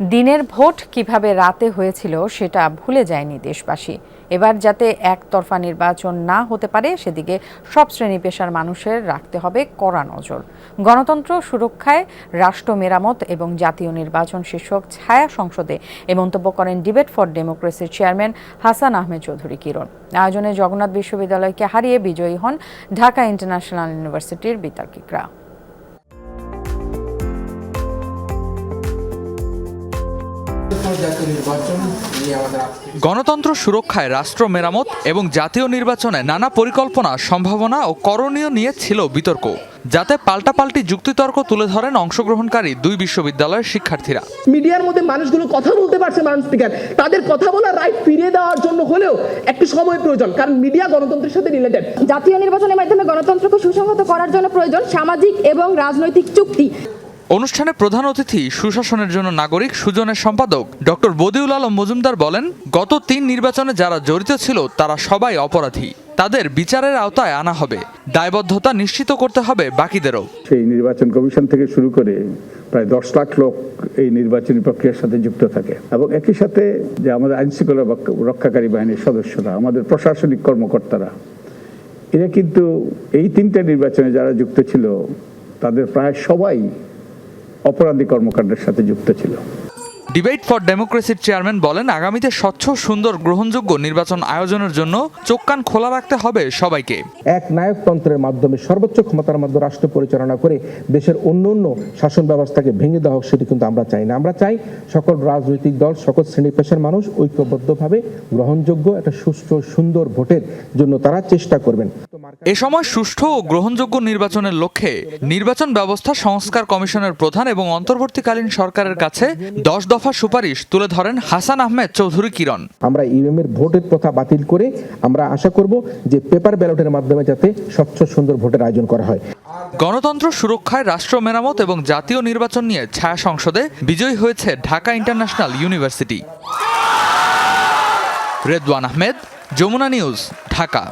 দিনের ভোট কীভাবে রাতে হয়েছিল সেটা ভুলে যায়নি দেশবাসী। এবার যাতে একতরফা নির্বাচন না হতে পারে, সেদিকে সব শ্রেণি পেশার মানুষের রাখতে হবে কড়া নজর। গণতন্ত্র সুরক্ষায় রাষ্ট্র মেরামত এবং জাতীয় নির্বাচন শীর্ষক ছায়া সংসদে এ মন্তব্য করেন ডিবেট ফর ডেমোক্রেসির চেয়ারম্যান হাসান আহমেদ চৌধুরী কিরণ। আয়োজনে জগন্নাথ বিশ্ববিদ্যালয়কে হারিয়ে বিজয়ী হন ঢাকা ইন্টারন্যাশনাল ইউনিভার্সিটির বিতার্কিকরা। গণতন্ত্র সুরক্ষায় রাষ্ট্র মেরামত এবং জাতীয় নির্বাচনে নানা পরিকল্পনা সম্ভাবনা ও করণীয় নিয়ে ছিল বিতর্ক যাতে পাল্টাপাল্টি যুক্তিতর্ক তুলে ধরেন অংশগ্রহণকারী দুই বিশ্ববিদ্যালয়ের শিক্ষার্থীরা। মিডিয়ার মধ্যে মানুষগুলো কথা বলতে পারছে মানুষ স্পিকার তাদের কথা বলার রাইট ফিরিয়ে দেওয়ার জন্য হলেও একটু সময় প্রয়োজন কারণ মিডিয়া গণতন্ত্রের সাথে রিলেটেড জাতীয় নির্বাচনের মাধ্যমে গণতন্ত্রকে সুসংহত করার জন্য প্রয়োজন সামাজিক এবং রাজনৈতিক চুক্তি। অনুষ্ঠানে প্রধান অতিথি সুশাসনের জন্য নাগরিক সুজনের সম্পাদক ডক্টর বদিউল আলম মজুমদার বলেন, গত তিন নির্বাচনে যারা জড়িত ছিল, তারা সবাই অপরাধী। তাদের বিচারের আওতায় আনা হবে। দায়বদ্ধতা নিশ্চিত করতে হবে বাকিদেরও। সেই নির্বাচন কমিশন থেকে শুরু করে প্রায় দশ লাখ লোক এই নির্বাচনী প্রক্রিয়ার সাথে যুক্ত থাকে। এবং একই সাথে যে আমাদের আইন শৃঙ্খলা রক্ষাকারী বাহিনীর সদস্যরা, আমাদের প্রশাসনিক কর্মকর্তারা, এরা কিন্তু এই তিনটা নির্বাচনে যারা যুক্ত ছিল, তাদের প্রায় সবাই অপরাধী কর্মকাণ্ডের সাথে যুক্ত ছিল। ডিবেট ফর ডেমোক্রেসির চেয়ারম্যান বলেন আগামীতে স্বচ্ছ সুন্দর গ্রহণযোগ্য নির্বাচন আয়োজনের জন্য চোখ কান খোলা রাখতে হবে সবাইকে। এক নায়কতন্ত্রের মাধ্যমে সর্বোচ্চ ক্ষমতার মধ্যে রাষ্ট্র পরিচালনা করে দেশের অন্য অন্য শাসন ব্যবস্থাকে ভেঙে দেওয়া হোক সেটি কিন্তু আমরা চাই না। আমরা চাই সকল রাজনৈতিক দল সকল শ্রেণি পেশার মানুষ ঐক্যবদ্ধভাবে গ্রহণযোগ্য একটা সুষ্ঠু সুন্দর ভোটের জন্য তারা চেষ্টা করবেন। এ সময় সুষ্ঠু ও গ্রহণযোগ্য নির্বাচনের লক্ষ্যে নির্বাচন ব্যবস্থা সংস্কার কমিশনের প্রধান এবং অন্তর্বর্তীকালীন সরকারের কাছে দশ দফা সুপারিশ তুলে ধরেন হাসান আহমেদ চৌধুরী কিরণ। আমরা ইউএম এর ভোটের প্রথা বাতিল করে আমরা আশা করব যে পেপার ব্যালটের মাধ্যমে যাতে স্বচ্ছ সুন্দর ভোটের আয়োজন করা হয়। গণতন্ত্র সুরক্ষায় রাষ্ট্র মেরামত এবং জাতীয় নির্বাচন নিয়ে ছায়া সংসদে বিজয়ী হয়েছে Dhaka international university. Redwan Ahmed Jamuna news Dhaka.